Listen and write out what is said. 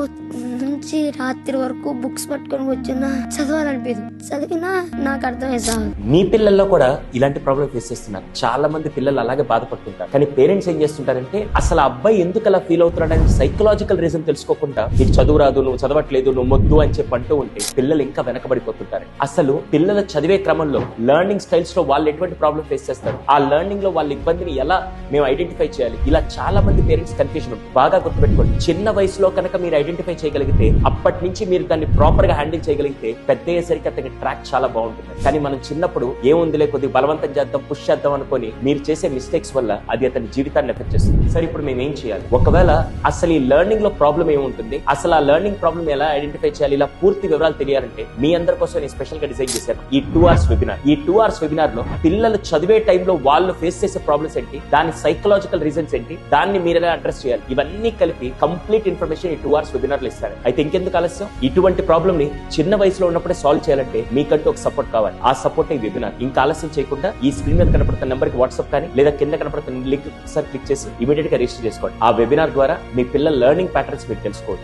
నుంచి రాత్రి వరకు బుక్స్ పట్టుకొని కూర్చున్నా. చదవాలనిపించదు చదివినా నాకు అర్థమై సాగు మీ పిల్లల్లో కూడా ఇలాంటి ప్రాబ్లం ఫేస్ చేస్తున్నారు. చాలా మంది పిల్లలు అలాగే బాధపడుతుంటారు. కానీ పేరెంట్స్ ఏం చేస్తుంటారంటే అసలు అబ్బాయి ఎందుకు అలా ఫీల్ అవుతున్నాడని సైకలాజికల్ రీజన్ తెలుసుకోకుండా నీకు చదువు రాదు నువ్వు చదవట్లేదు నువ్వు మొద్దు అని చెప్పి అంటూ ఉంటే పిల్లలు ఇంకా వెనకబడిపోతుంటారు. అసలు పిల్లల చదివే క్రమంలో లెర్నింగ్ స్టైల్స్లో వాళ్ళు ఎటువంటి ప్రాబ్లం ఫేస్ చేస్తారు? ఆ లెర్నింగ్లో వాళ్ళ ఇబ్బందిని ఎలా మేము ఐడెంటిఫై చేయాలి? ఇలా చాలా మంది పేరెంట్స్ కన్ఫ్యూజన్ బాగా గుర్తుపెట్టుకోండి. చిన్న వయసులో కనుక మీరు ఐడెంటిఫై చేయగలిగితే అప్పటి నుంచి మీరు దాన్ని ప్రాపర్గా హ్యాండిల్ చేయగలిగితే పెద్ద అయ్యేసరికి అతని ట్రాక్ చాలా బాగుంటుంది. కానీ మనం చిన్నప్పుడు ఏముందిలే కొద్దిగా బలవంతం చేద్దాం పుష్ చేద్దాం అనుకొని మీరు చేసే మిస్టేక్స్ వల్ల అది అతని జీవితాన్ని ఎఫెక్ట్ చేస్తుంది. సరే ఇప్పుడు మేము ఏం చేయాలి? ఒకవేళ అసలు ఈ లెర్నింగ్లో ప్రాబ్లం ఏముంటుంది? అసలు ఆ లెర్నింగ్ ప్రాబ్లం ఎలా ఐడెంటిఫై చేయాలి? ఇలా పూర్తి వివరాలు తెలియాలంటే మీ అందరి కోసం నేను స్పెషల్గా డిజైన్ చేశాను. ఈ టూ అవర్స్ వెబినార్ ఈ టూ అవర్స్ వెబినార్లో పిల్లలు చదివే టైంలో వాళ్ళు ఫేస్ చేసే ప్రాబ్లమ్స్ ఏంటి? దాని సైకలాజికల్ రీజన్స్ ఏంటి? దాన్ని మీరు ఎలా అడ్రస్ చేయాలి? ఇవన్నీ కలిపి కంప్లీట్ ఇన్ఫర్మేషన్ ఈ టూ అవర్స్ వెబినార్లో ఇస్తారు అయితే ఇంకెందుకు ఆలస్యం? ఇటువంటి ప్రాబ్లమ్ని చిన్న వయసులో ఉన్నప్పుడే సాల్వ్ చేయాలంటే మీకంటూ ఒక సపోర్ట్ కావాలి. ఆ సపోర్ట్ ఈ వెబినార్. ఇంకా ఆలస్యం చేయకుండా ఈ స్క్రీన్ మీద కనపడుతున్న నెంబర్కి వాట్సాప్ కానీ లేదా కింద కనపడుతున్న లింక్ సార్ క్లిక్ చేసి ఇమీడియట్గా రిజిస్టర్ చేసుకోండి. ఆ వెబినార్ ద్వారా మీ పిల్లల లెర్నింగ్ ప్యాటర్న్స్ మీరు తెలుసుకోవచ్చు.